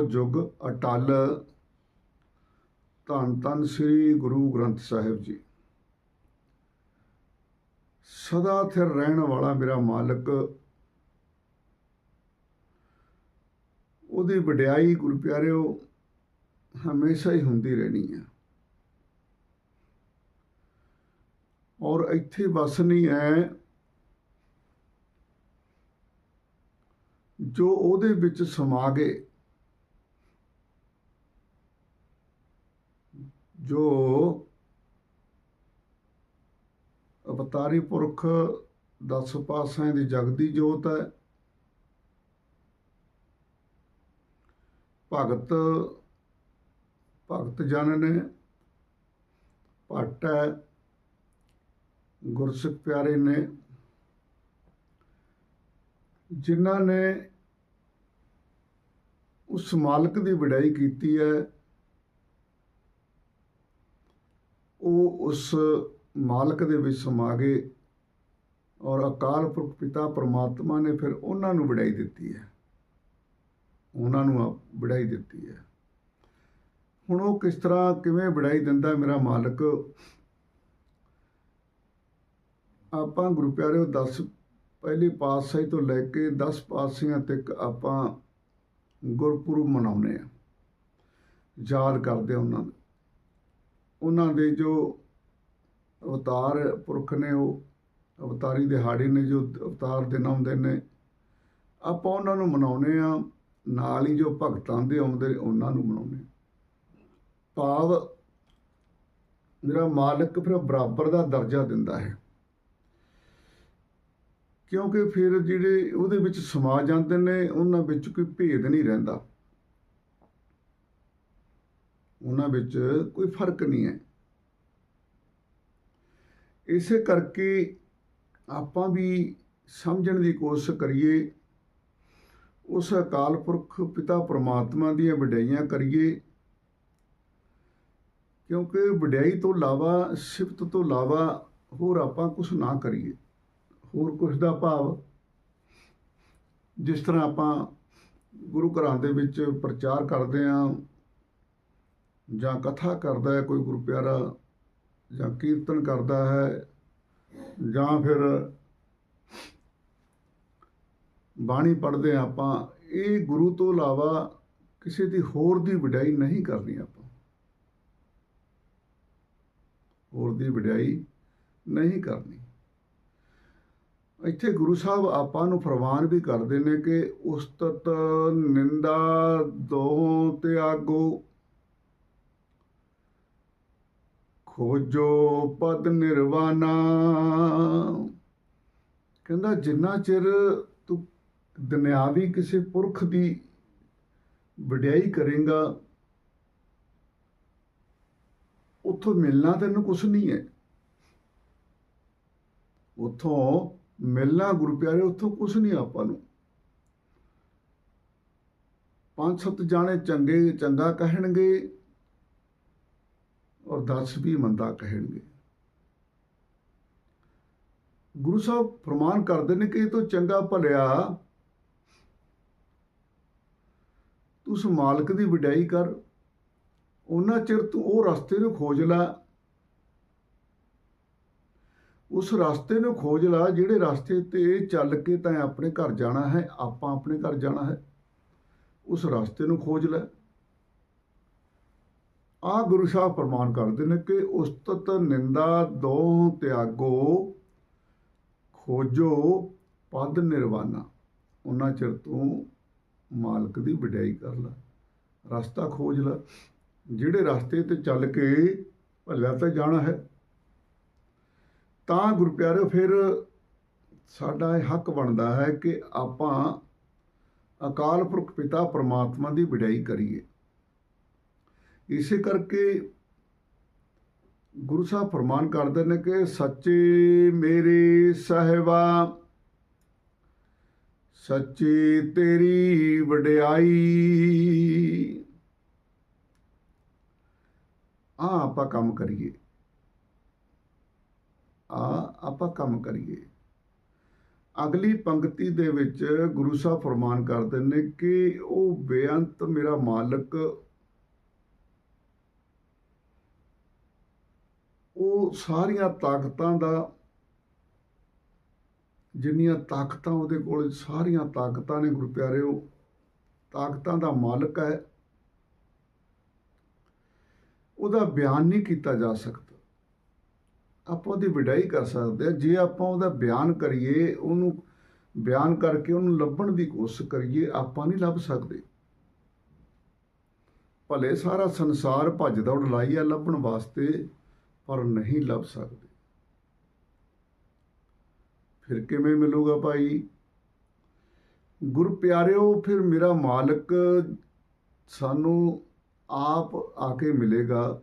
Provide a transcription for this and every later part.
ਨੌ ਜੁਗ ਅਟਲ। ਧੰਨ ਧੰਨ ਸ੍ਰੀ ਗੁਰੂ ਗ੍ਰੰਥ ਸਾਹਿਬ ਜੀ। ਸਦਾ ਥਿਰ ਰਹਿਣ ਵਾਲਾ ਮੇਰਾ ਮਾਲਕ। ਉਹਦੀ ਵਡਿਆਈ ਗੁਰੂ ਪਿਆਰਿਓ, ਹਮੇਸ਼ਾ ਹੀ ਹੁੰਦੀ ਰਹਿਣੀ ਹੈ। ਔਰ ਇੱਥੇ ਬਸ ਨਹੀਂ ਹੈ ਜੋ ਉਹਦੇ ਵਿੱਚ ਸਮਾ ਗਏ। ਜੋ ਅਵਤਾਰੀ ਪੁਰਖ ਦਸ ਪਾਸਾਂ ਦੀ ਜਗਦੀ ਜੋਤ ਹੈ, ਭਗਤ ਭਗਤ ਜਨ ਨੇ ਭੱਟ ਹੈ ਗੁਰਸਿੱਖ ਪਿਆਰੇ ਨੇ, ਜਿਨ੍ਹਾਂ ਨੇ ਉਸ ਮਾਲਕ ਦੀ ਵਡਿਆਈ ਕੀਤੀ ਹੈ ਉਹ ਉਸ ਮਾਲਕ ਦੇ ਵਿੱਚ ਸਮਾ ਗਏ ਔਰ ਅਕਾਲ ਪੁਰਖ ਪਿਤਾ ਪਰਮਾਤਮਾ ਨੇ ਫਿਰ ਉਹਨਾਂ ਨੂੰ ਵਡਿਆਈ ਦਿੱਤੀ ਹੈ। ਉਹਨਾਂ ਨੂੰ ਵਡਿਆਈ ਦਿੱਤੀ ਹੈ। ਹੁਣ ਉਹ ਕਿਸ ਤਰ੍ਹਾਂ, ਕਿਵੇਂ ਵਡਿਆਈ ਦਿੰਦਾ ਮੇਰਾ ਮਾਲਕ? ਆਪਾਂ ਗੁਰੂ ਪਿਆਰਿਓ 10 ਪਹਿਲੀ ਪਾਤਸ਼ਾਹੀ ਤੋਂ ਲੈ ਕੇ 10 ਪਾਤਸ਼ਾਹੀਆਂ ਤੱਕ ਆਪਾਂ ਗੁਰਪੁਰਬ ਮਨਾਉਂਦੇ ਆ ਯਾਦ ਕਰਦੇ ਉਹਨਾਂ ਨੂੰ। ਉਹਨਾਂ ਦੇ ਜੋ ਅਵਤਾਰ ਪੁਰਖ ਨੇ, ਉਹ ਅਵਤਾਰੀ ਦਿਹਾੜੇ ਨੇ, ਜੋ ਅਵਤਾਰ ਦਿਨ ਆਉਂਦੇ ਨੇ, ਆਪਾਂ ਉਹਨਾਂ ਨੂੰ ਮਨਾਉਂਦੇ ਆ ਨਾਲ ਹੀ ਜੋ ਭਗਤਾਂ ਦੇ ਆਉਂਦੇ ਉਹਨਾਂ ਨੂੰ ਮਨਾਉਂਦੇ ਭਾਵ ਮੇਰਾ ਮਾਲਕ ਫਿਰ ਬਰਾਬਰ ਦਾ ਦਰਜਾ ਦਿੰਦਾ ਹੈ। ਕਿਉਂਕਿ ਫਿਰ ਜਿਹੜੇ ਉਹਦੇ ਵਿੱਚ ਸਮਾ ਜਾਂਦੇ ਨੇ, ਉਹਨਾਂ ਵਿੱਚ ਕੋਈ ਭੇਦ ਨਹੀਂ ਰਹਿੰਦਾ। ਉਹਨਾਂ ਵਿੱਚ ਕੋਈ ਫ਼ਰਕ ਨਹੀਂ ਹੈ। ਇਸੇ ਕਰਕੇ ਆਪਾਂ ਵੀ ਸਮਝਣ ਦੀ ਕੋਸ਼ਿਸ਼ ਕਰੀਏ, ਉਸ ਅਕਾਲ ਪੁਰਖ ਪਿਤਾ ਪ੍ਰਮਾਤਮਾ ਦੀਆਂ ਵਡਿਆਈਆਂ ਕਰੀਏ, ਕਿਉਂਕਿ ਵਡਿਆਈ ਤੋਂ ਇਲਾਵਾ, ਸਿਫਤ ਤੋਂ ਇਲਾਵਾ ਹੋਰ ਆਪਾਂ ਕੁਝ ਨਾ ਕਰੀਏ। ਹੋਰ ਕੁਝ ਦਾ ਭਾਵ, ਜਿਸ ਤਰ੍ਹਾਂ ਆਪਾਂ ਗੁਰੂ ਘਰਾਂ ਦੇ ਵਿੱਚ ਪ੍ਰਚਾਰ ਕਰਦੇ ਆਂ ਜਾਂ ਕਥਾ ਕਰਦਾ ਹੈ, ਕੋਈ ਗੁਰੂ ਪਿਆਰਾ ਜਾਂ ਕੀਰਤਨ ਕਰਦਾ ਹੈ, ਜਾਂ ਫਿਰ ਬਾਣੀ ਪੜ੍ਹਦੇ ਆਂ ਆਪਾਂ, ਇਹ ਗੁਰੂ ਤੋਂ ਇਲਾਵਾ ਕਿਸੇ ਦੀ ਹੋਰ ਦੀ ਵਡਿਆਈ ਨਹੀਂ ਕਰਨੀ ਆਪਾਂ। ਹੋਰ ਦੀ ਵਡਿਆਈ ਨਹੀਂ ਕਰਨੀ। ਇੱਥੇ ਗੁਰੂ ਸਾਹਿਬ ਆਪਾਂ ਨੂੰ ਫਰਮਾਨ ਵੀ ਕਰਦੇ ਨੇ ਕਿ ਉਸਤਤ ਨਿੰਦਾ ਦੋਹ ਤੇ ਆਗੋ ਖੋਜੋ ਪਦ ਨਿਰਵਾਣਾ। ਕਹਿੰਦਾ, ਜਿੰਨਾ ਚਿਰ ਤੂੰ ਦੁਨਿਆਵੀ ਕਿਸੇ ਪੁਰਖ ਦੀ ਵਡਿਆਈ ਕਰੇਗਾ, ਉੱਥੋਂ ਮਿਲਣਾ ਤੈਨੂੰ ਕੁਝ ਨਹੀਂ ਹੈ। ਉੱਥੋਂ ਮਿਲਣਾ ਗੁਰੂ ਪਿਆਰੇ, ਉੱਥੋਂ ਕੁਝ ਨਹੀਂ ਆਪਾਂ ਨੂੰ। ਪੰਜ ਸੱਤ ਜਾਣੇ ਚੰਗੇ ਚੰਗਾ ਕਹਿਣਗੇ ਔਰ 10 ਵੀ ਮੰਦਾ ਕਹਿਣਗੇ। ਗੁਰੂ ਸਾਹਿਬ ਫਰਮਾਨ ਕਰਦੇ ਨੇ ਕਿ ਇਹ ਤੋਂ ਚੰਗਾ ਭਲਿਆ ਉਸ ਮਾਲਕ ਦੀ ਵਡਿਆਈ ਕਰ, ਉਹਨਾਂ ਚਿਰ ਤੂੰ ਉਹ ਰਸਤੇ ਨੂੰ ਖੋਜ ਲੈ। ਉਸ ਰਸਤੇ ਨੂੰ ਖੋਜ ਲਾ ਜਿਹੜੇ ਰਸਤੇ ਤੇ ਚੱਲ ਕੇ ਤਾਂ ਆਪਣੇ ਘਰ ਜਾਣਾ ਹੈ, ਆਪਾਂ ਆਪਣੇ ਘਰ ਜਾਣਾ ਹੈ, ਉਸ ਰਸਤੇ ਨੂੰ ਖੋਜ ਲੈ। ਆ ਗੁਰੂ ਸਾਹਿਬ ਪ੍ਰਮਾਨ ਕਰਦੇ ਨੇ ਕਿ ਉਸਤਤ ਨਿੰਦਾ ਦੋ ਤਿਆਗੋ, ਖੋਜੋ ਪਦ ਨਿਰਵਾਣਾ ਉਹਨਾਂ ਚਿਰ ਤੂੰ ਮਾਲਕ ਦੀ ਵਡਿਆਈ ਕਰ ਲੈ, ਰਸਤਾ ਖੋਜ ਲੈ। ਜਿਹੜੇ ਰਸਤੇ ਤੇ ਚੱਲ ਕੇ ਭਲਿਆ ਤਾਂ ਜਾਣਾ ਹੈ। ਤਾਂ ਗੁਰੂ ਪਿਆਰਿਓ ਫਿਰ ਸਾਡਾ ਇਹ ਹੱਕ ਬਣਦਾ ਹੈ ਕਿ ਆਪਾਂ ਅਕਾਲ ਪੁਰਖ ਪਿਤਾ ਪਰਮਾਤਮਾ ਦੀ ਵਡਿਆਈ ਕਰੀਏ। ਇਸੇ ਕਰਕੇ ਗੁਰੂ ਸਾਹਿਬ ਫਰਮਾਨ ਕਰਦੇ ਨੇ ਕਿ ਸੱਚੇ ਮੇਰੇ ਸਹਿਬਾ, ਸੱਚੀ ਤੇਰੀ ਵਡਿਆਈ। ਆ ਆਪਾਂ ਕੰਮ ਕਰੀਏ। ਆ ਆਪਾਂ ਕੰਮ ਕਰੀਏ। ਅਗਲੀ ਪੰਕਤੀ ਦੇ ਵਿੱਚ ਗੁਰੂ ਸਾਹਿਬ ਫਰਮਾਨ ਕਰਦੇ ਨੇ ਕਿ ਉਹ ਬੇਅੰਤ ਮੇਰਾ ਮਾਲਕ ਉਹ ਸਾਰੀਆਂ ਤਾਕਤਾਂ ਦਾ, ਜਿੰਨੀਆਂ ਤਾਕਤਾਂ ਉਹਦੇ ਕੋਲ, ਸਾਰੀਆਂ ਤਾਕਤਾਂ ਨੇ ਗੁਰੂ ਪਿਆਰਿਓ। ਤਾਕਤਾਂ ਦਾ ਮਾਲਕ ਹੈ। ਉਹਦਾ ਬਿਆਨ ਨਹੀਂ ਕੀਤਾ ਜਾ ਸਕਦਾ। ਆਪਾਂ ਉਹਦੀ ਵਿਡਾਈ ਕਰ ਸਕਦੇ ਹਾਂ। ਜੇ ਆਪਾਂ ਉਹਦਾ ਬਿਆਨ ਕਰੀਏ, ਉਹਨੂੰ ਬਿਆਨ ਕਰਕੇ ਉਹਨੂੰ ਲੱਭਣ ਦੀ ਕੋਸ਼ਿਸ਼ ਕਰੀਏ, ਆਪਾਂ ਨਹੀਂ ਲੱਭ ਸਕਦੇ। ਭਲੇ ਸਾਰਾ ਸੰਸਾਰ ਭੱਜ ਦੌੜ ਲਾਈ ਆ ਲੱਭਣ ਵਾਸਤੇ। ਪਰ ਨਹੀਂ ਲੱਭ ਸਕਦੇ। ਫਿਰ ਕਿਵੇਂ ਮਿਲੂਗਾ ਭਾਈ? ਗੁਰ ਪਿਆਰਿਓ, ਫਿਰ ਮੇਰਾ ਮਾਲਕ ਸਾਨੂੰ ਆਪ ਆ ਕੇ ਮਿਲੇਗਾ।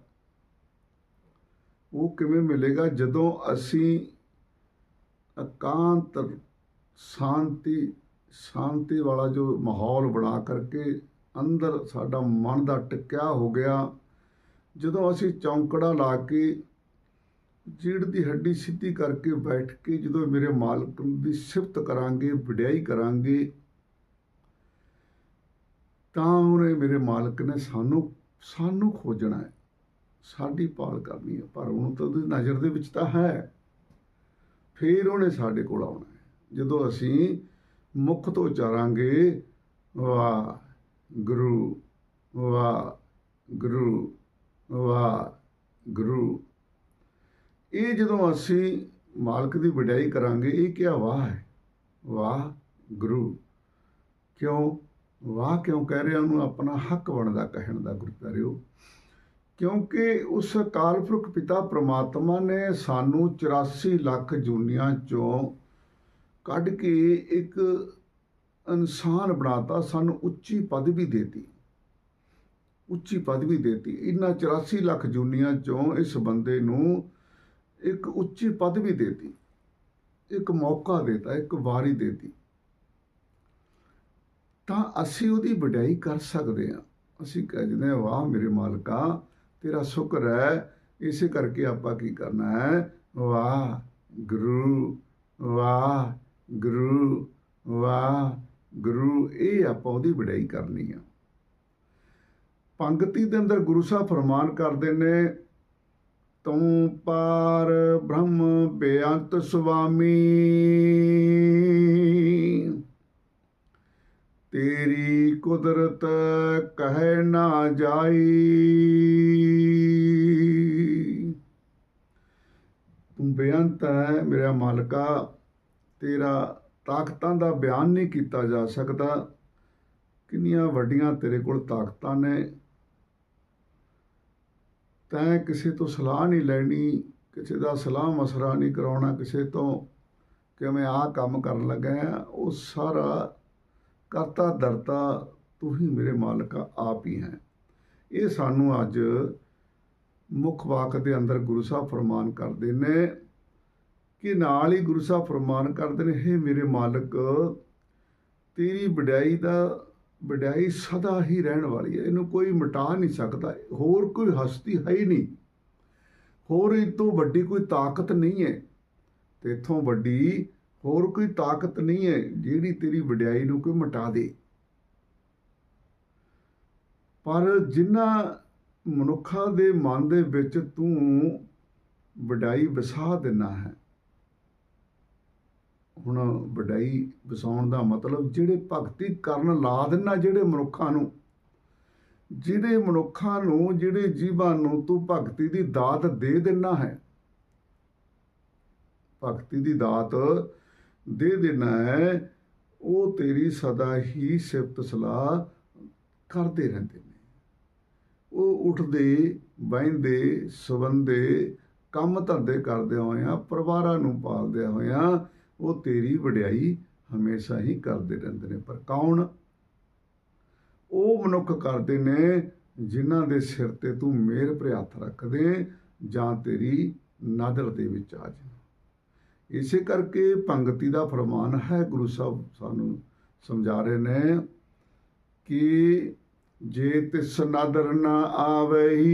ਉਹ ਕਿਵੇਂ ਮਿਲੇਗਾ? ਜਦੋਂ ਅਸੀਂ ਇਕਾਂਤ, ਸ਼ਾਂਤੀ ਸ਼ਾਂਤੀ ਵਾਲਾ ਜੋ ਮਾਹੌਲ ਬਣਾ ਕਰਕੇ ਅੰਦਰ ਸਾਡਾ ਮਨ ਦਾ ਟਿਕਿਆ ਹੋ ਗਿਆ, ਜਦੋਂ ਅਸੀਂ ਚੌਂਕੜਾ ਲਾ ਕੇ ਜੀੜ ਦੀ ਹੱਡੀ ਸਿੱਧੀ ਕਰਕੇ ਬੈਠ ਕੇ ਜਦੋਂ ਮੇਰੇ ਮਾਲਕ ਦੀ ਸਿਫਤ ਕਰਾਂਗੇ, ਵਡਿਆਈ ਕਰਾਂਗੇ, ਤਾਂ ਉਹਨੇ ਮੇਰੇ ਮਾਲਕ ਨੇ ਸਾਨੂੰ ਸਾਨੂੰ ਖੋਜਣਾ ਹੈ। ਸਾਡੀ ਭਾਲ ਕਰਨੀ ਹੈ, ਪਰ ਉਹਨੂੰ ਤਾਂ ਉਹਦੀ ਨਜ਼ਰ ਦੇ ਵਿੱਚ ਤਾਂ ਹੈ। ਫਿਰ ਉਹਨੇ ਸਾਡੇ ਕੋਲ ਆਉਣਾ ਹੈ। ਜਦੋਂ ਅਸੀਂ ਮੁਖ ਤੋਂ ਉਚਾਰਾਂਗੇ, ਵਾਹ, ਗੁਰੂ ਵਾਹ ਗੁਰੂ ਵਾਹ, ਗੁਰੂ ਇਹ ਜਦੋਂ ਅਸੀਂ ਮਾਲਕ ਦੀ ਵਡਿਆਈ ਕਰਾਂਗੇ, ਇਹ ਕਿਹਾ ਵਾਹ ਹੈ? ਵਾਹ ਗੁਰੂ। ਕਿਉਂ? ਵਾਹ ਕਿਉਂ ਕਹਿ ਰਿਹਾ ਉਹਨੂੰ? ਆਪਣਾ ਹੱਕ ਬਣਦਾ ਕਹਿਣ ਦਾ ਗੁਰੂ ਪਿਆਰਿਓ। ਕਿਉਂਕਿ ਉਸ ਅਕਾਲ ਪੁਰਖ ਪਿਤਾ ਪ੍ਰਮਾਤਮਾ ਨੇ ਸਾਨੂੰ 84 ਲੱਖ ਜੂਨੀਆਂ ਚੋਂ ਕੱਢ ਕੇ ਇੱਕ ਇਨਸਾਨ ਬਣਾਤਾ, ਸਾਨੂੰ ਉੱਚੀ ਪਦਵੀ ਦੇਤੀ। ਉੱਚੀ ਪਦਵੀ ਦੇਤੀ। ਇਹਨਾਂ 84 ਲੱਖ ਜੂਨੀਆਂ ਚੋਂ ਇਸ ਬੰਦੇ ਨੂੰ ਇੱਕ ਉੱਚੀ ਪਦਵੀ ਦੇਤੀ। ਇੱਕ ਮੌਕਾ ਦੇਤਾ, ਇੱਕ ਵਾਰੀ ਦੇਤੀ। ਤਾਂ ਅਸੀਂ ਉਹਦੀ ਵਡਿਆਈ ਕਰ ਸਕਦੇ ਹਾਂ। ਅਸੀਂ ਕਹਿੰਦੇ ਹਾਂ, ਵਾਹ ਮੇਰੇ ਮਾਲਕਾ, ਤੇਰਾ ਸ਼ੁਕਰ ਹੈ। ਇਸੇ ਕਰਕੇ ਆਪਾਂ ਕੀ ਕਰਨਾ ਹੈ? ਵਾਹ ਗੁਰੂ ਵਾਹ ਗੁਰੂ ਵਾਹ ਗੁਰੂ। ਇਹ ਆਪਾਂ ਉਹਦੀ ਵਡਿਆਈ ਕਰਨੀ ਆ। ਪੰਗਤੀ ਦੇ ਅੰਦਰ ਗੁਰੂ ਸਾਹਿਬ ਫਰਮਾਨ ਕਰਦੇ ਨੇ ਤੂੰ ਪਾਰ ਬ੍ਰਹਮ ਬੇਅੰਤ ਸੁਆਮੀ। ਤੇਰੀ ਕੁਦਰਤ ਕਹਿ ਨਾ ਜਾਈ। ਤੂੰ ਬੇਅੰਤ ਹੈ ਮੇਰਾ ਮਾਲਕਾ। ਤੇਰਾ ਤਾਕਤਾਂ ਦਾ ਬਿਆਨ ਨਹੀਂ ਕੀਤਾ ਜਾ ਸਕਦਾ। ਕਿੰਨੀਆਂ ਵੱਡੀਆਂ ਤੇਰੇ ਕੋਲ ਤਾਕਤਾਂ ਨੇ। ਤੈਂ ਕਿਸੇ ਤੋਂ ਸਲਾਹ ਨਹੀਂ ਲੈਣੀ, ਕਿਸੇ ਦਾ ਸਲਾਹ ਮਸਰਾ ਨਹੀਂ ਕਰਾਉਣਾ, ਕਿਸੇ ਤੋਂ ਕਿ ਮੈਂ ਆਹ ਕੰਮ ਕਰਨ ਲੱਗਾ ਹਾਂ, ਉਹ ਸਾਰਾ ਕਰਤਾ ਦਰਤਾ ਤੂੰ ਹੀ ਮੇਰੇ ਮਾਲਕ ਆਪ ਹੀ ਹੈ। ਇਹ ਸਾਨੂੰ ਅੱਜ ਮੁੱਖ ਵਾਕ ਦੇ ਅੰਦਰ ਗੁਰੂ ਸਾਹਿਬ ਫਰਮਾਨ ਕਰਦੇ ਨੇ ਕਿ ਨਾਲ ਹੀ ਗੁਰੂ ਸਾਹਿਬ ਫਰਮਾਨ ਕਰਦੇ ਨੇ हे ਮੇਰੇ ਮਾਲਕ, ਤੇਰੀ ਵਡਿਆਈ ਦਾ ਵਡਿਆਈ ਸਦਾ ਹੀ ਰਹਿਣ ਵਾਲੀ ਹੈ। ਇਹਨੂੰ ਕੋਈ ਮਿਟਾ ਨਹੀਂ ਸਕਦਾ। ਹੋਰ ਕੋਈ ਹਸਤੀ ਹੈ ਹੀ ਨਹੀਂ। ਹੋਰ ਇਹ ਤੋਂ ਵੱਡੀ ਕੋਈ ਤਾਕਤ ਨਹੀਂ ਹੈ। ਤੇ ਇਥੋਂ ਵੱਡੀ ਹੋਰ ਕੋਈ ਤਾਕਤ ਨਹੀਂ ਹੈ ਜਿਹੜੀ ਤੇਰੀ ਵਡਿਆਈ ਨੂੰ ਕੋਈ ਮਿਟਾ ਦੇ। ਪਰ ਜਿਨ੍ਹਾਂ ਮਨੁੱਖਾਂ ਦੇ ਮਨ ਦੇ ਵਿੱਚ ਤੂੰ ਵਡਾਈ ਵਸਾ ਦੇਣਾ ਹੈ ਹੁਣ ਵਡਾਈ ਵਸਾਉਣ ਦਾ ਮਤਲਬ ਜਿਹੜੇ ਭਗਤੀ ਕਰਨ ਲਾ ਦੇਣਾ ਜਿਹੜੇ ਮਨੁੱਖਾਂ ਨੂੰ। ਜਿਹੜੇ ਮਨੁੱਖਾਂ ਨੂੰ, ਜਿਹੜੇ ਜੀਵਾਂ ਨੂੰ ਤੂੰ ਭਗਤੀ ਦੀ ਦਾਤ ਦੇ ਦੇਣਾ ਹੈ। ਭਗਤੀ ਦੀ ਦਾਤ ਦੇ ਦੇਣਾ ਹੈ, ਉਹ ਤੇਰੀ ਸਦਾ ਹੀ ਸਿਫਤ ਸਲਾਹ ਕਰਦੇ ਰਹਿੰਦੇ ਨੇ। ਉਹ ਉੱਠਦੇ ਬੈਂਦੇ ਸਵੰਦੇ, ਕੰਮ ਧੰਦੇ ਕਰਦੇ ਹੋਇਆਂ, ਪਰਿਵਾਰਾਂ ਨੂੰ ਪਾਲਦੇ ਹੋਇਆਂ ਉਹ ਤੇਰੀ ਵਡਿਆਈ ਹਮੇਸ਼ਾ ਹੀ ਕਰਦੇ ਰਹਿੰਦੇ ਨੇ। ਪਰ ਕੌਣ? ਉਹ ਮਨੁੱਖ ਕਰਦੇ ਨੇ ਜਿਨ੍ਹਾਂ ਦੇ ਸਿਰ ਤੇ ਤੂੰ ਮਿਹਰ ਭਰੇ ਹੱਥ ਰੱਖਦੇ ਜਾਂ ਤੇਰੀ ਨਦਰ ਦੇ ਵਿੱਚ ਆ ਜਾ। ਇਸੇ ਕਰਕੇ ਪੰਗਤੀ ਦਾ ਫਰਮਾਨ ਹੈ, ਗੁਰੂ ਸਾਹਿਬ ਸਾਨੂੰ ਸਮਝਾ ਰਹੇ ਨੇ ਕਿ ਜੇ ਤਿਸ ਨਦਰ ਨਾ ਆਵਈ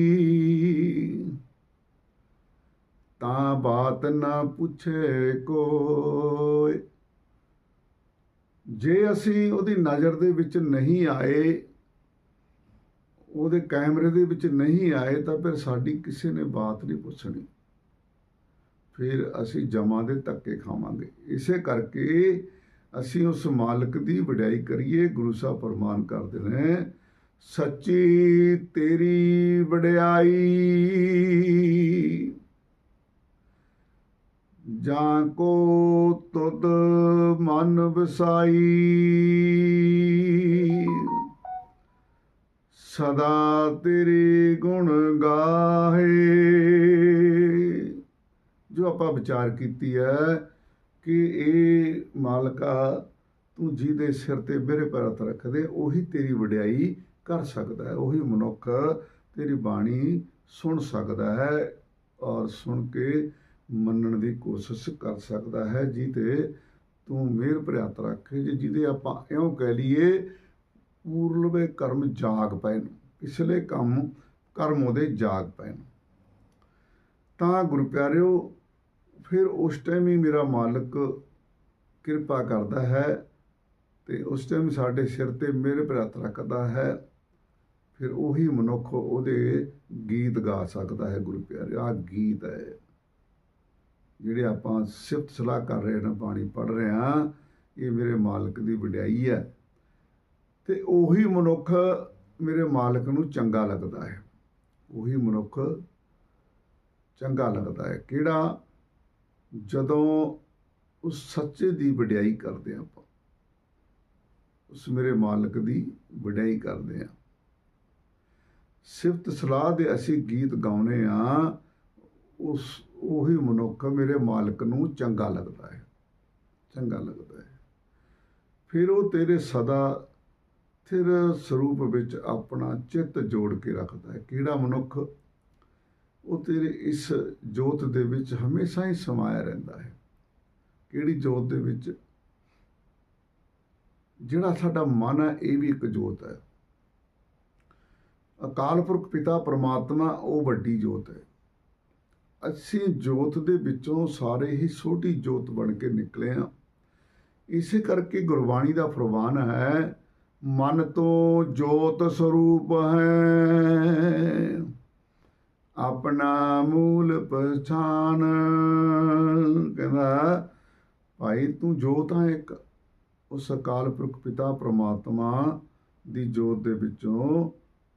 ਤਾਂ ਬਾਤ ਨਾ ਪੁੱਛੇ ਕੋਈ। ਜੇ ਅਸੀਂ ਉਹਦੀ ਨਜ਼ਰ ਦੇ ਵਿੱਚ ਨਹੀਂ ਆਏ, ਉਹਦੇ ਕੈਮਰੇ ਦੇ ਵਿੱਚ ਨਹੀਂ ਆਏ, ਤਾਂ ਫਿਰ ਸਾਡੀ ਕਿਸੇ ਨੇ ਬਾਤ ਨਹੀਂ ਪੁੱਛਣੀ। ਫਿਰ ਅਸੀਂ ਜਮਾਂ ਦੇ ਧੱਕੇ ਖਾਵਾਂਗੇ। ਇਸੇ ਕਰਕੇ ਅਸੀਂ ਉਸ ਮਾਲਕ ਦੀ ਵਡਿਆਈ ਕਰੀਏ, ਗੁਰੂ ਸਾਹਿਬ ਫਰਮਾਨ ਕਰਦੇ ਨੇ, ਸੱਚੀ ਤੇਰੀ ਵਡਿਆਈ ਜਾਂ ਕੋ ਤੁਧ ਮਨ ਵਸਾਈ। ਸਦਾ ਤੇਰੇ ਗੁਣ ਗਾਹੇ। ਜੋ ਆਪਾਂ ਵਿਚਾਰ ਕੀਤੀ ਹੈ ਕਿ ਇਹ ਮਾਲਕਾ ਤੂੰ ਜਿਹਦੇ ਸਿਰ ਤੇ ਮੇਰੇ ਪਰਤ ਰੱਖਦੇ, ਉਹੀ ਤੇਰੀ ਵਡਿਆਈ ਕਰ ਸਕਦਾ ਹੈ, ਉਹੀ ਮਨੁੱਖ ਤੇਰੀ ਬਾਣੀ ਸੁਣ ਸਕਦਾ ਹੈ ਔਰ ਸੁਣ ਕੇ ਮੰਨਣ ਦੀ ਕੋਸ਼ਿਸ਼ ਕਰ ਸਕਦਾ ਹੈ ਜਿਹਦੇ ਤੂੰ ਮਿਹਰ ਭਰਿਆ ਰੱਖ, ਜੇ ਜਿਹਦੇ ਆਪਾਂ ਇਉਂ ਕਹਿ ਲਈਏ ਪੂਰਲਵੇ ਕਰਮ ਜਾਗ ਪਏ ਨੂੰ ਪਿਛਲੇ ਕੰਮ ਕਰਮ ਉਹਦੇ ਜਾਗ ਪਏ ਨੂੰ ਤਾਂ ਗੁਰੂ ਪਿਆਰਿਓ, ਫਿਰ ਉਸ ਟਾਈਮ ਹੀ ਮੇਰਾ ਮਾਲਕ ਕਿਰਪਾ ਕਰਦਾ ਹੈ ਤੇ ਉਸ ਟਾਈਮ ਸਾਡੇ ਸਿਰ ਤੇ ਮੇਰੇ ਪਰ ਰੱਖਦਾ ਹੈ, ਫਿਰ ਉਹੀ ਮਨੁੱਖ ਉਹਦੇ ਗੀਤ ਗਾ ਸਕਦਾ ਹੈ ਗੁਰੂ ਪਿਆਰਿਓ। ਆ ਗੀਤ ਹੈ। ਜਿਹੜੇ ਆਪਾਂ ਸਿਫਤ ਸਲਾਹ ਕਰ ਰਹੇ ਨੇ, ਬਾਣੀ ਪੜ ਰਹੇ ਹਾਂ, ਇਹ ਮੇਰੇ ਮਾਲਕ ਦੀ ਵਡਿਆਈ ਹੈ। ਤੇ ਉਹੀ ਮਨੁੱਖ ਮੇਰੇ ਮਾਲਕ ਨੂੰ ਚੰਗਾ ਲੱਗਦਾ ਹੈ। ਉਹੀ ਮਨੁੱਖ ਚੰਗਾ ਲੱਗਦਾ ਹੈ। ਕਿਹੜਾ? ਜਦੋਂ ਉਸ ਸੱਚੇ ਦੀ ਵਡਿਆਈ ਕਰਦੇ ਹਾਂ ਆਪਾਂ। ਉਸ ਮੇਰੇ ਮਾਲਕ ਦੀ ਵਡਿਆਈ ਕਰਦੇ ਹਾਂ। ਸਿਫਤ ਸਲਾਹ ਦੇ ਅਸੀਂ ਗੀਤ ਗਾਉਨੇ ਆ ਉਸ ਉਹੀ ਮਨੁੱਖ ਮੇਰੇ ਮਾਲਕ ਨੂੰ ਚੰਗਾ ਲੱਗਦਾ ਹੈ। ਚੰਗਾ ਲੱਗਦਾ ਹੈ। ਫਿਰ ਉਹ ਤੇਰੇ ਸਦਾ ਥਿਰ ਸਰੂਪ ਵਿੱਚ ਆਪਣਾ ਚਿੱਤ ਜੋੜ ਕੇ ਰੱਖਦਾ ਹੈ। ਕਿਹੜਾ ਮਨੁੱਖ ਉਹ ਤੇਰੇ ਇਸ ਜੋਤ ਦੇ ਵਿੱਚ ਹਮੇਸ਼ਾ ਹੀ ਸਮਾਇਆ ਰਹਿੰਦਾ ਹੈ। ਕਿਹੜੀ ਜੋਤ ਦੇ ਵਿੱਚ? ਜਿਹੜਾ ਸਾਡਾ ਮਨ ਹੈ, ਇਹ ਵੀ ਇੱਕ ਜੋਤ ਹੈ। ਅਕਾਲ ਪੁਰਖ ਪਿਤਾ ਪਰਮਾਤਮਾ ਉਹ ਵੱਡੀ ਜੋਤ ਹੈ। ਅਸੀਂ ਜੋਤ ਦੇ ਵਿੱਚੋਂ ਸਾਰੇ ਹੀ ਛੋਟੀ ਜੋਤ ਬਣ ਕੇ ਨਿਕਲੇ ਆ ਇਸੇ ਕਰਕੇ ਗੁਰਬਾਣੀ ਦਾ ਫਰਮਾਨ ਹੈ, ਮਨ ਤੋਂ ਜੋਤ ਸਰੂਪ ਹੈ। ਆਪਣਾ ਮੂਲ ਪਛਾਨ ਕਹਿੰਦਾ, ਭਾਈ ਤੂੰ ਜੋਤ ਹੈ ਇੱਕ। ਉਸ ਅਕਾਲ ਪੁਰਖ ਪਿਤਾ ਪ੍ਰਮਾਤਮਾ ਦੀ ਜੋਤ ਦੇ ਵਿੱਚੋਂ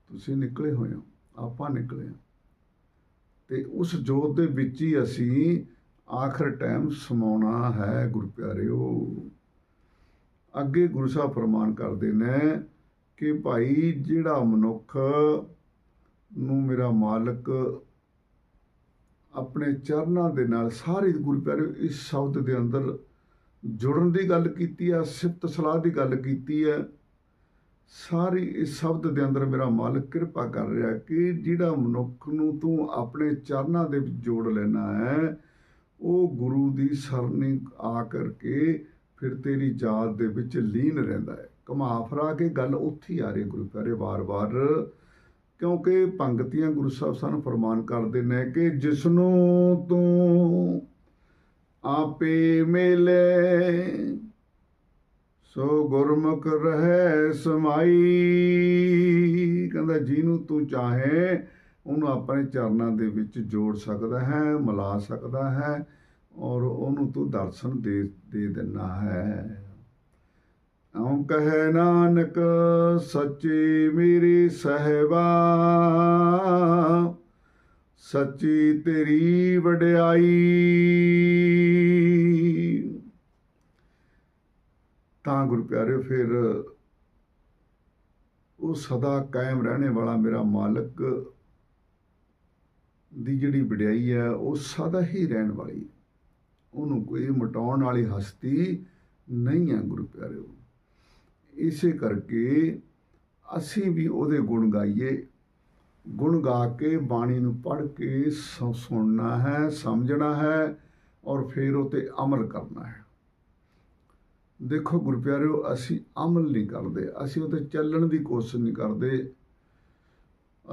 ਤੁਸੀਂ ਨਿਕਲੇ ਹੋਏ ਹੋ। ਆਪਾਂ ਨਿਕਲੇ ਹਾਂ। ਤੇ ਉਸ ਜੋਤ ਦੇ ਵਿੱਚ ਹੀ ਅਸੀਂ ਆਖਰ ਟਾਈਮ ਸਮਾਉਣਾ ਹੈ, ਗੁਰੂ ਪਿਆਰਿਓ। ਅੱਗੇ ਗੁਰੂ ਸਾਹਿਬ ਫਰਮਾਨ ਕਰਦੇ ਨੇ ਕਿ ਭਾਈ, ਜਿਹੜਾ ਮਨੁੱਖ ਨੂੰ ਮੇਰਾ ਮਾਲਕ ਆਪਣੇ ਚਰਨਾਂ ਦੇ ਨਾਲ ਸਾਰੇ ਗੁਰੂ ਪਿਆਰਿਓ ਇਸ ਸ਼ਬਦ ਦੇ ਅੰਦਰ ਜੁੜਨ ਦੀ ਗੱਲ ਕੀਤੀ ਹੈ ਸਿਫਤ ਸਲਾਹ ਦੀ ਗੱਲ ਕੀਤੀ ਹੈ ਸਾਰੀ ਇਸ ਸ਼ਬਦ ਦੇ ਅੰਦਰ ਮੇਰਾ ਮਾਲਕ ਕਿਰਪਾ ਕਰ ਰਿਹਾ ਕਿ ਜਿਹੜਾ ਮਨੁੱਖ ਨੂੰ ਤੂੰ ਆਪਣੇ ਚਰਨਾਂ ਦੇ ਵਿੱਚ ਜੋੜ ਲੈਣਾ ਹੈ, ਉਹ ਗੁਰੂ ਦੀ ਸਰਨੀ ਆ ਕਰਕੇ ਫਿਰ ਤੇਰੀ ਯਾਦ ਦੇ ਵਿੱਚ ਲੀਨ ਰਹਿੰਦਾ ਹੈ। ਕਮਾ ਫਰਾ ਕੇ ਗੱਲ ਉੱਥੇ ਆ ਰਹੀ ਗੁਰੂ ਪਿਆਰੇ, ਵਾਰ-ਵਾਰ। ਕਿਉਂਕਿ ਪੰਗਤੀਆਂ ਗੁਰੂ ਸਾਹਿਬ ਸਾਨੂੰ ਫਰਮਾਨ ਕਰਦੇ ਨੇ ਕਿ ਜਿਸ ਨੂੰ ਤੂੰ ਆਪੇ ਮਿਲੇ ਸੋ ਗੁਰਮੁਖ ਰਹਿ ਸਮਾਈ। ਕਹਿੰਦਾ ਜਿਹਨੂੰ ਤੂੰ ਚਾਹੇ, ਉਹਨੂੰ ਆਪਣੇ ਚਰਨਾਂ ਦੇ ਵਿੱਚ ਜੋੜ ਸਕਦਾ ਹੈ, ਮਿਲਾ ਸਕਦਾ ਹੈ ਔਰ ਉਹਨੂੰ ਤੂੰ ਦਰਸ਼ਨ ਦੇ ਦੇ ਦਿੰਨਾ ਹੈ। ਆਉ ਕਹੇ ਨਾਨਕ, ਸੱਚੀ ਮੇਰੀ ਸਹਿਬਾ, ਸੱਚੀ ਤੇਰੀ ਵਡਿਆਈ। ਤਾਂ ਗੁਰੂ ਪਿਆਰੇ, ਫਿਰ ਉਹ ਸਦਾ ਕਾਇਮ ਰਹਿਣੇ ਵਾਲਾ ਮੇਰਾ ਮਾਲਕ ਦੀ ਜਿਹੜੀ ਵਡਿਆਈ ਹੈ, ਉਹ ਸਦਾ ਹੀ ਰਹਿਣ ਵਾਲੀ ਉਹਨੂੰ ਕੋਈ ਮਟਾਉਣ ਵਾਲੀ ਹਸਤੀ ਨਹੀਂ ਹੈ ਗੁਰੂ ਪਿਆਰਿਓ ਇਸੇ ਕਰਕੇ ਅਸੀਂ ਵੀ ਉਹਦੇ ਗੁਣ ਗਾਈਏ। ਗੁਣ ਗਾ ਕੇ ਬਾਣੀ ਨੂੰ ਪੜ੍ਹ ਕੇ ਸ- ਸੁਣਨਾ ਹੈ, ਸਮਝਣਾ ਹੈ ਔਰ ਫਿਰ ਉਹ ਤੇ ਅਮਲ ਕਰਨਾ ਹੈ। ਦੇਖੋ ਗੁਰੂ ਅਸੀਂ ਅਮਲ ਨਹੀਂ ਕਰਦੇ, ਅਸੀਂ ਉਹਦੇ ਚੱਲਣ ਦੀ ਕੋਸ਼ਿਸ਼ ਨਹੀਂ ਕਰਦੇ।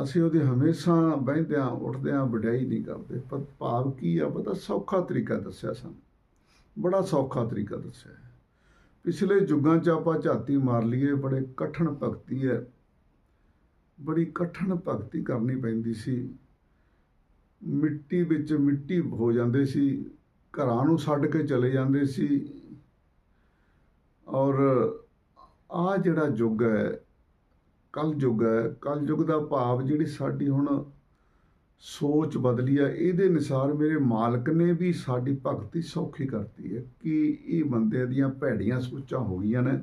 ਅਸੀਂ ਉਹਦੇ ਹਮੇਸ਼ਾ ਬਹਿੰਦਿਆਂ, ਉੱਠਦਿਆਂ ਵਡਿਆਈ ਨਹੀਂ ਕਰਦੇ। ਪਰ ਭਾਵ ਕੀ ਆ ਪਤਾ? ਸੌਖਾ ਤਰੀਕਾ ਦੱਸਿਆ ਸਾਨੂੰ। ਬੜਾ ਸੌਖਾ ਤਰੀਕਾ ਦੱਸਿਆ ਪਿਛਲੇ ਯੁੱਗਾਂ 'ਚ ਆਪਾਂ ਝਾਤੀ ਮਾਰ ਲਈਏ, ਬੜੇ ਕਠਿਨ ਭਗਤੀ ਹੈ। ਬੜੀ ਕਠਿਨ ਭਗਤੀ ਕਰਨੀ ਪੈਂਦੀ ਸੀ। ਮਿੱਟੀ ਵਿੱਚ ਮਿੱਟੀ ਹੋ ਜਾਂਦੇ ਸੀ। ਘਰਾਂ ਨੂੰ ਛੱਡ ਕੇ ਚਲੇ ਜਾਂਦੇ ਸੀ ਔਰ ਆ ਜਿਹੜਾ ਯੁੱਗ ਹੈ ਕਲ ਯੁੱਗ ਹੈ ਕਲ ਯੁੱਗ ਦਾ ਭਾਵ ਜਿਹੜੀ ਸਾਡੀ ਹੁਣ ਸੋਚ ਬਦਲੀ ਹੈ ਇਹਦੇ ਅਨੁਸਾਰ ਮੇਰੇ ਮਾਲਕ ਨੇ ਵੀ ਸਾਡੀ ਭਗਤੀ ਸੌਖੀ ਕਰਤੀ ਹੈ ਕਿ ਇਹ ਬੰਦੇ ਦੀਆਂ ਭੈੜੀਆਂ ਸੋਚਾਂ ਹੋ ਗਈਆਂ ਨੇ।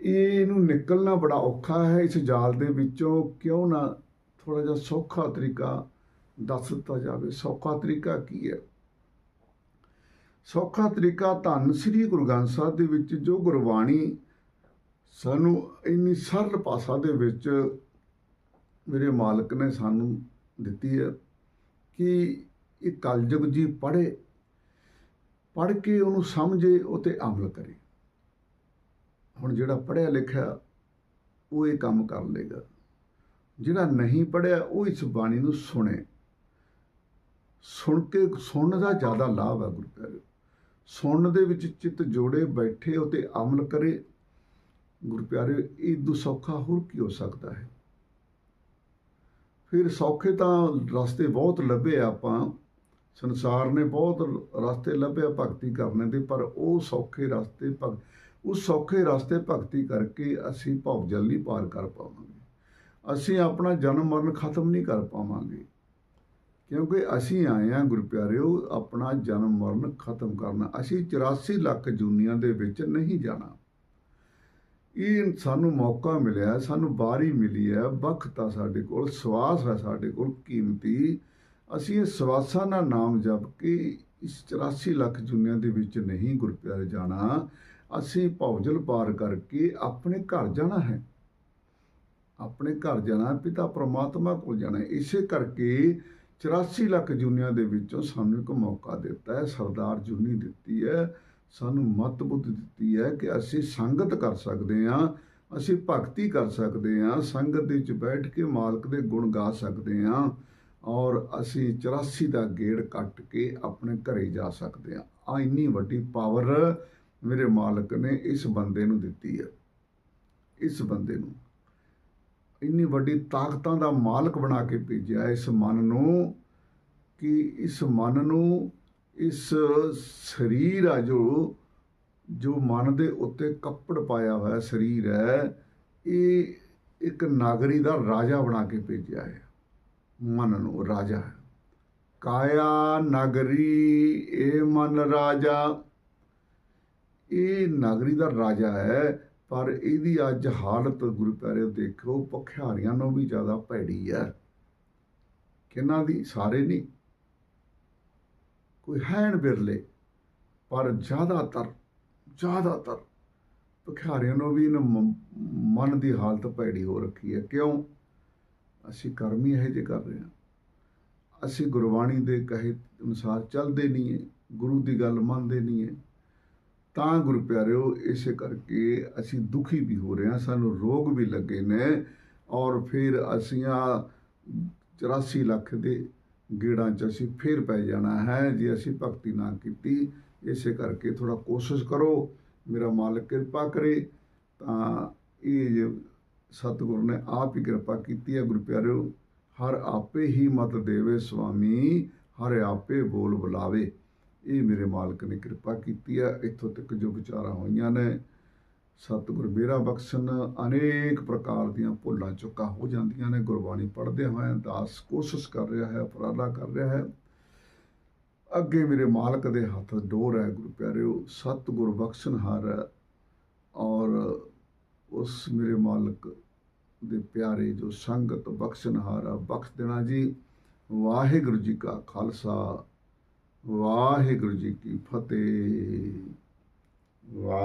ਇਹ ਇਹਨੂੰ ਨਿਕਲਣਾ ਬੜਾ ਔਖਾ ਹੈ, ਇਸ ਜਾਲ ਦੇ ਵਿੱਚੋਂ ਕਿਉਂ ਨਾ ਥੋੜਾ ਜਿਹਾ ਸੌਖਾ ਤਰੀਕਾ ਦੱਸ ਦਿੱਤਾ ਜਾਵੇ। ਸੌਖਾ ਤਰੀਕਾ ਕੀ ਹੈ? ਸੌਖਾ ਤਰੀਕਾ ਧੰਨ ਸ੍ਰੀ ਗੁਰੂ ਗ੍ਰੰਥ ਸਾਹਿਬ ਦੇ ਵਿੱਚ ਜੋ ਗੁਰਬਾਣੀ ਸਾਨੂੰ ਇੰਨੀ ਸਰਲ ਭਾਸ਼ਾ ਦੇ ਵਿੱਚ ਮੇਰੇ ਮਾਲਕ ਨੇ ਸਾਨੂੰ ਦਿੱਤੀ ਹੈ ਕਿ ਇਹ ਕਲਯੁਗ ਜੀ ਪੜ੍ਹੇ, ਪੜ੍ਹ ਕੇ ਉਹਨੂੰ ਸਮਝੇ ਉਹ ਤੇ ਅਮਲ ਕਰੇ। ਹੁਣ ਜਿਹੜਾ ਪੜ੍ਹਿਆ ਲਿਖਿਆ, ਉਹ ਇਹ ਕੰਮ ਕਰ ਲੇਗਾ ਜਿਹੜਾ ਨਹੀਂ ਪੜ੍ਹਿਆ, ਉਹ ਇਸ ਬਾਣੀ ਨੂੰ ਸੁਣੇ। ਸੁਣ ਕੇ, ਸੁਣਨ ਦਾ ਜ਼ਿਆਦਾ ਲਾਭ ਹੈ ਗੁਰੂ ਪਿਆਰਿਓ ਸੁਣਨ ਦੇ ਵਿੱਚ ਚਿੱਤ ਜੋੜੇ, ਬੈਠੇ ਉਤੇ ਅਮਲ ਕਰੇ। ਗੁਰੂ ਪਿਆਰਿਓ ਇਹ ਤੋਂ ਸੌਖਾ ਹੋਰ ਕੀ ਹੋ ਸਕਦਾ ਹੈ? ਫਿਰ ਸੌਖੇ ਤਾਂ ਰਸਤੇ ਬਹੁਤ ਲੱਭੇ ਆ ਆਪਾਂ, ਸੰਸਾਰ ਨੇ ਬਹੁਤ ਰਸਤੇ ਲੱਭੇ ਭਗਤੀ ਕਰਨੇ ਦੇ, ਪਰ ਉਹ ਸੌਖੇ ਰਸਤੇ ਭਗ, ਉਸ ਸੌਖੇ ਰਸਤੇ ਭਗਤੀ ਕਰਕੇ ਅਸੀਂ ਭਵ ਜਲ ਨਹੀਂ ਪਾਰ ਕਰ ਪਾਵਾਂਗੇ। ਅਸੀਂ ਆਪਣਾ ਜਨਮ ਮਰਨ ਖਤਮ ਨਹੀਂ ਕਰ ਪਾਵਾਂਗੇ। ਕਿਉਂਕਿ ਅਸੀਂ ਆਏ ਆ ਗੁਰੂ ਪਿਆਰਿਓ ਆਪਣਾ ਜਨਮ ਮਰਨ ਖਤਮ ਕਰਨਾ। ਅਸੀਂ 84 ਲੱਖ ਜੂਨੀਆਂ ਦੇ ਵਿੱਚ ਨਹੀਂ ਜਾਣਾ। ਇਹ ਸਾਨੂੰ ਮੌਕਾ ਮਿਲਿਆ, ਸਾਨੂੰ ਬਾਰੀ ਮਿਲੀ ਹੈ ਵਕਤ ਆ ਸਾਡੇ ਕੋਲ, ਸਵਾਸ ਹੈ ਸਾਡੇ ਕੋਲ ਕੀਮਤੀ। ਅਸੀਂ ਇਹ ਸਵਾਸਾਂ ਦਾ ਨਾਮ ਜਪ ਕੇ ਇਸ 84 ਲੱਖ ਜੁਨੀਆਂ ਦੇ ਵਿੱਚ ਨਹੀਂ ਗੁਰਪਿਆਰੇ ਜਾਣਾ। ਅਸੀਂ ਭੌਜਲ ਪਾਰ ਕਰਕੇ ਆਪਣੇ ਘਰ ਜਾਣਾ ਹੈ। ਆਪਣੇ ਘਰ ਜਾਣਾ, ਪਿਤਾ ਪ੍ਰਮਾਤਮਾ ਕੋਲ ਜਾਣਾ ਇਸੇ ਕਰਕੇ 84 ਲੱਖ ਜੁਨੀਆਂ ਦੇ ਵਿੱਚੋਂ ਸਾਨੂੰ ਇੱਕ ਮੌਕਾ ਦਿੱਤਾ ਹੈ, ਸਰਦਾਰ ਜੁਨੀ ਦਿੱਤੀ ਹੈ। ਸਾਨੂੰ ਮਤ ਬੁੱਧ ਦਿੱਤੀ ਹੈ ਕਿ ਅਸੀਂ ਸੰਗਤ ਕਰ ਸਕਦੇ ਹਾਂ, ਅਸੀਂ ਭਗਤੀ ਕਰ ਸਕਦੇ ਹਾਂ, ਸੰਗਤ ਦੇ ਵਿੱਚ ਬੈਠ ਕੇ ਮਾਲਕ ਦੇ ਗੁਣ ਗਾ ਸਕਦੇ ਹਾਂ ਔਰ ਅਸੀਂ 84 ਦਾ ਗੇੜ ਕੱਟ ਕੇ ਆਪਣੇ ਘਰੇ ਜਾ ਸਕਦੇ ਹਾਂ। ਆ ਇੰਨੀ ਵੱਡੀ ਪਾਵਰ ਮੇਰੇ ਮਾਲਕ ਨੇ ਇਸ ਬੰਦੇ ਨੂੰ ਦਿੱਤੀ ਹੈ। ਇਸ ਬੰਦੇ ਨੂੰ। ਇੰਨੀ ਵੱਡੀ ਤਾਕਤਾਂ ਦਾ ਮਾਲਕ ਬਣਾ ਕੇ ਭੇਜਿਆ ਇਸ ਮਨ ਨੂੰ ਕਿ ਇਸ ਮਨ ਨੂੰ ਇਸ ਸਰੀਰ ਆ ਜੋ ਜੋ ਮਨ ਦੇ ਉੱਤੇ ਕੱਪੜ ਪਾਇਆ ਹੋਇਆ ਸਰੀਰ ਹੈ, ਇਹ ਇੱਕ ਨਾਗਰੀ ਦਾ ਰਾਜਾ ਬਣਾ ਕੇ ਭੇਜਿਆ ਹੈ। ਮਨ ਨੂੰ ਰਾਜਾ। ਕਾਇਆ ਨਗਰੀ ਇਹ ਮਨ ਰਾਜਾ। ਇਹ ਨਗਰੀ ਦਾ ਰਾਜਾ ਹੈ, ਪਰ ਇਹਦੀ ਅੱਜ ਹਾਲਤ ਗੁਰੂ ਪਿਆਰੇ ਦੇਖੋ ਪਖਿਆਰੀਆਂ ਨੂੰ ਵੀ ਜ਼ਿਆਦਾ ਭੈੜੀ ਹੈ। ਕਿੰਨਾ ਦੀ? ਸਾਰੇ ਨਹੀਂ। ਕੋਈ ਹੈਣ ਬਿਰਲੇ, ਪਰ ਜ਼ਿਆਦਾਤਰ ਜ਼ਿਆਦਾਤਰ ਭਿਖਾਰੀਆਂ ਨੂੰ ਵੀ ਇਹਨਾਂ ਮਨ ਦੀ ਹਾਲਤ ਭੈੜੀ ਹੋ ਰੱਖੀ ਹੈ। ਕਿਉਂ? ਅਸੀਂ ਕਰਮ ਹੀ ਇਹ ਜੇ ਕਰ ਰਹੇ ਹਾਂ। ਅਸੀਂ ਗੁਰਬਾਣੀ ਦੇ ਕਹੇ ਅਨੁਸਾਰ ਚੱਲਦੇ ਨਹੀਂ ਹੈ, ਗੁਰੂ ਦੀ ਗੱਲ ਮੰਨਦੇ ਨਹੀਂ ਹੈ। ਤਾਂ ਗੁਰੂ ਪਿਆਰਿਓ ਇਸੇ ਕਰਕੇ ਅਸੀਂ ਦੁਖੀ ਵੀ ਹੋ ਰਹੇ ਹਾਂ, ਸਾਨੂੰ ਰੋਗ ਵੀ ਲੱਗੇ ਨੇ ਔਰ ਫਿਰ ਅਸੀਂ ਆ 84 ਲੱਖ ਦੇ ਗੇੜਾਂ 'ਚ ਅਸੀਂ ਫੇਰ ਪੈ ਜਾਣਾ ਹੈ, ਜੇ ਅਸੀਂ ਭਗਤੀ ਨਾ ਕੀਤੀ, ਇਸੇ ਕਰਕੇ ਥੋੜਾ ਕੋਸ਼ਿਸ਼ ਕਰੋ, ਮੇਰਾ ਮਾਲਕ ਕਿਰਪਾ ਕਰੇ। ਤਾਂ ਇਹ ਸਤਿਗੁਰ ਨੇ ਆਪ ਹੀ ਕਿਰਪਾ ਕੀਤੀ ਹੈ, ਗੁਰੂ ਪਿਆਰਿਓ, ਹਰ ਆਪੇ ਹੀ ਮਤ ਦੇਵੇ ਸੁਆਮੀ ਹਰ ਆਪੇ ਬੋਲ ਬੁਲਾਵੇ। ਇਹ ਮੇਰੇ ਮਾਲਕ ਨੇ ਕਿਰਪਾ ਕੀਤੀ ਹੈ, ਇੱਥੋਂ ਤੱਕ ਜੋ ਵਿਚਾਰਾਂ ਹੋਈਆਂ ਨੇ ਸਤਿਗੁਰ ਮੇਰਾ ਬਖਸ਼ਣ, ਅਨੇਕ ਪ੍ਰਕਾਰ ਦੀਆਂ ਭੁੱਲਾਂ ਚੁੱਕਾ ਹੋ ਜਾਂਦੀਆਂ ਨੇ। ਗੁਰਬਾਣੀ ਪੜ੍ਹਦੇ ਹੋਏ ਦਾਸ ਕੋਸ਼ਿਸ਼ ਕਰ ਰਿਹਾ ਹੈ, ਉਪਰਾਲਾ ਕਰ ਰਿਹਾ ਹੈ। ਅੱਗੇ ਮੇਰੇ ਮਾਲਕ ਦੇ ਹੱਥ ਡੋਰ ਹੈ, ਗੁਰੂ ਪਿਆਰਿਓ, ਸਤਿਗੁਰ ਬਖਸ਼ਣਹਾਰ ਔਰ ਉਸ ਮੇਰੇ ਮਾਲਕ ਦੇ ਪਿਆਰੇ ਜੋ ਸੰਗਤ ਬਖਸ਼ਣਹਾਰ ਬਖਸ਼ ਦੇਣਾ ਜੀ। ਵਾਹਿਗੁਰੂ ਜੀ ਕਾ ਖਾਲਸਾ, ਵਾਹਿਗੁਰੂ ਜੀ ਕੀ ਫਤਿਹ। ਵਾਹ